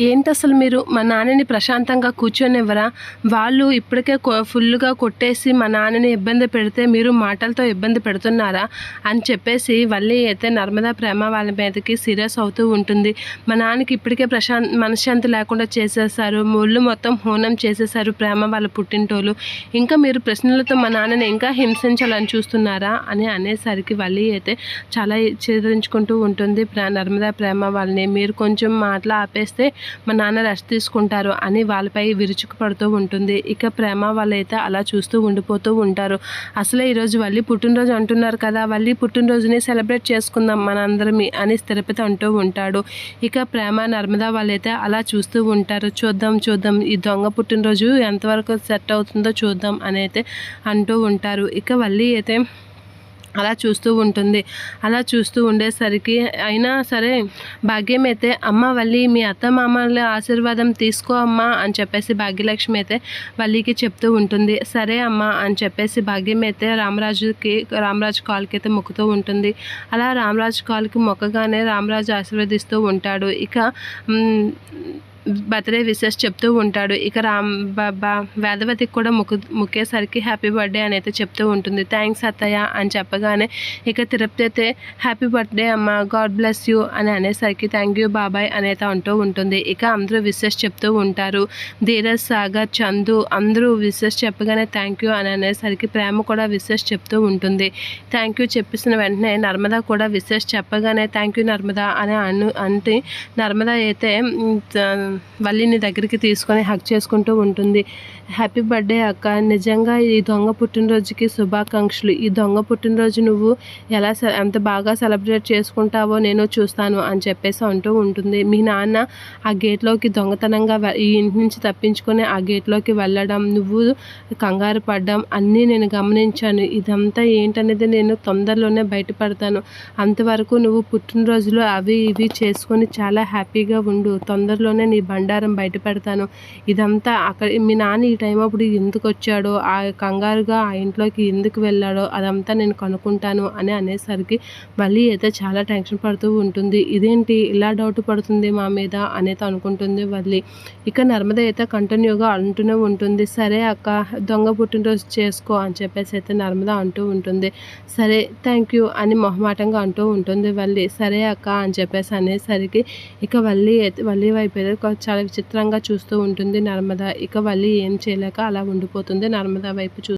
ఏంటి అసలు మీరు మా నాన్నని ప్రశాంతంగా కూర్చొనివ్వరా? వాళ్ళు ఇప్పటికే కొ- ఫుల్గా కొట్టేసి మా నాన్నని ఇబ్బంది పెడితే మీరు మాటలతో ఇబ్బంది పెడుతున్నారా? అని చెప్పేసి వల్లి అయితే నర్మదా ప్రేమ వాళ్ళ మీదకి సీరియస్ అవుతూ ఉంటుంది. మా నాన్నకి ఇప్పటికే ప్రశాంత్ మనశ్శాంతి లేకుండా చేసేసారు ముళ్ళు మొత్తం హోనం చేసేసారు ప్రేమ వాళ్ళ పుట్టింటోళ్ళు. ఇంకా మీరు ప్రశ్నలతో మా నాన్నని ఇంకా హింసించాలని చూస్తున్నారా? అని అనేసరికి వల్లి అయితే చాలా చెదిరించుకుంటూ ఉంటుంది ప్ర నర్మదా ప్రేమ వాళ్ళని. మీరు కొంచెం మాటలు ఆపేస్తే మా నాన్న రెస్ట్ తీసుకుంటారు అని వాళ్ళపై విరుచుకుపడుతూ ఉంటుంది. ఇక ప్రేమ వాళ్ళైతే అలా చూస్తూ ఉండిపోతూ ఉంటారు. అసలే ఈరోజు వల్లి పుట్టినరోజు అంటున్నారు కదా వల్లి పుట్టినరోజుని సెలబ్రేట్ చేసుకుందాం మనందరమి అని స్థిరపతి అంటూ ఉంటాడు. ఇక ప్రేమ నర్మదా వాళ్ళైతే అలా చూస్తూ ఉంటారు. చూద్దాం చూద్దాం ఈ దొంగ పుట్టినరోజు ఎంతవరకు సెట్ అవుతుందో చూద్దాం అని అయితే అంటూ ఉంటారు. ఇక వల్లి అయితే అలా చూస్తూ ఉంటుంది. అలా చూస్తూ ఉండేసరికి అయినా సరే భాగ్యం అయితే అమ్మ వల్లి మీ అత్త మామల ఆశీర్వాదం తీసుకో అమ్మా అని చెప్పేసి భాగ్యలక్ష్మి అయితే వల్లికి చెప్తూ ఉంటుంది. సరే అమ్మ అని చెప్పేసి భాగ్యం అయితే రామరాజుకి రామరాజు కాల్కి అయితే మొక్కుతూ ఉంటుంది. అలా రామరాజు కాల్కి మొక్కగానే రామరాజు ఆశీర్వదిస్తూ ఉంటాడు. ఇక బర్త్డే విషెస్ చెప్తూ ఉంటాడు. ఇక రామ్ బాబా వేదవతికి కూడా ముక్కు ముక్కేసరికి హ్యాపీ బర్త్డే అని అయితే చెప్తూ ఉంటుంది. థ్యాంక్స్ అత్తయ్య అని చెప్పగానే ఇక తిరుపతి అయితే హ్యాపీ బర్త్డే అమ్మ గాడ్ బ్లెస్ యూ అని అనేసరికి థ్యాంక్ యూ బాబాయ్ అనేది అంటూ ఉంటుంది. ఇక అందరూ విషెస్ చెప్తూ ఉంటారు. ధీరజ్ సాగర్ చందు అందరూ విషెస్ చెప్పగానే థ్యాంక్ యూ అని అనేసరికి ప్రేమ కూడా విషెస్ చెప్తూ ఉంటుంది. థ్యాంక్ యూ చెప్పేసిన వెంటనే నర్మదా కూడా విషెస్ చెప్పగానే థ్యాంక్ యూ నర్మదా అని అను అంటే నర్మదా అయితే వల్లిని దగ్గరికి తీసుకొని హక్ చేసుకుంటూ ఉంటుంది. హ్యాపీ బర్త్డే అక్క. నిజంగా ఈ దొంగ పుట్టినరోజుకి శుభాకాంక్షలు. ఈ దొంగ పుట్టినరోజు నువ్వు ఎలా సె- ఎంత బాగా సెలబ్రేట్ చేసుకుంటావో నేను చూస్తాను అని చెప్పేసి అంటూ ఉంటుంది. మీ నాన్న ఆ గేట్లోకి దొంగతనంగా ఈ ఇంటి నుంచి తప్పించుకొని ఆ గేట్లోకి వెళ్ళడం నువ్వు కంగారు పడ్డం అన్నీ నేను గమనించాను. ఇదంతా ఏంటనేది నేను తొందరలోనే బయటపడతాను. అంతవరకు నువ్వు పుట్టినరోజులు అవి ఇవి చేసుకొని చాలా హ్యాపీగా ఉండు. తొందరలోనే నీ బండారం బయట పెడతాను ఇదంతా అక్కడ మీ నాన్న ఈ టైం అప్పుడు ఎందుకు వచ్చాడో ఆ కంగారుగా ఆ ఇంట్లోకి ఎందుకు వెళ్ళాడో అదంతా నేను కనుక్కుంటాను అని అనేసరికి మళ్ళీ అయితే చాలా టెన్షన్ పడుతూ ఉంటుంది. ఇదేంటి ఇలా డౌట్ పడుతుంది మా మీద అనేది అనుకుంటుంది వల్లి. ఇక నర్మద అయితే కంటిన్యూగా అంటూనే ఉంటుంది. సరే అక్క దొంగ పుట్టినరోజు చేసుకో అని చెప్పేసి అయితే నర్మద అంటూ ఉంటుంది. సరే థ్యాంక్ యూ అని మొహమాటంగా అంటూ ఉంటుంది వల్లి. సరే అక్క అని చెప్పేసి అనేసరికి ఇక వల్లి అయితే వల్లి వైపు చాలా విచిత్రంగా చూస్తూ ఉంటుంది నర్మద. ఇక వల్లి ఏం చేయలేక అలా ఉండిపోతుంది నర్మద వైపు చూ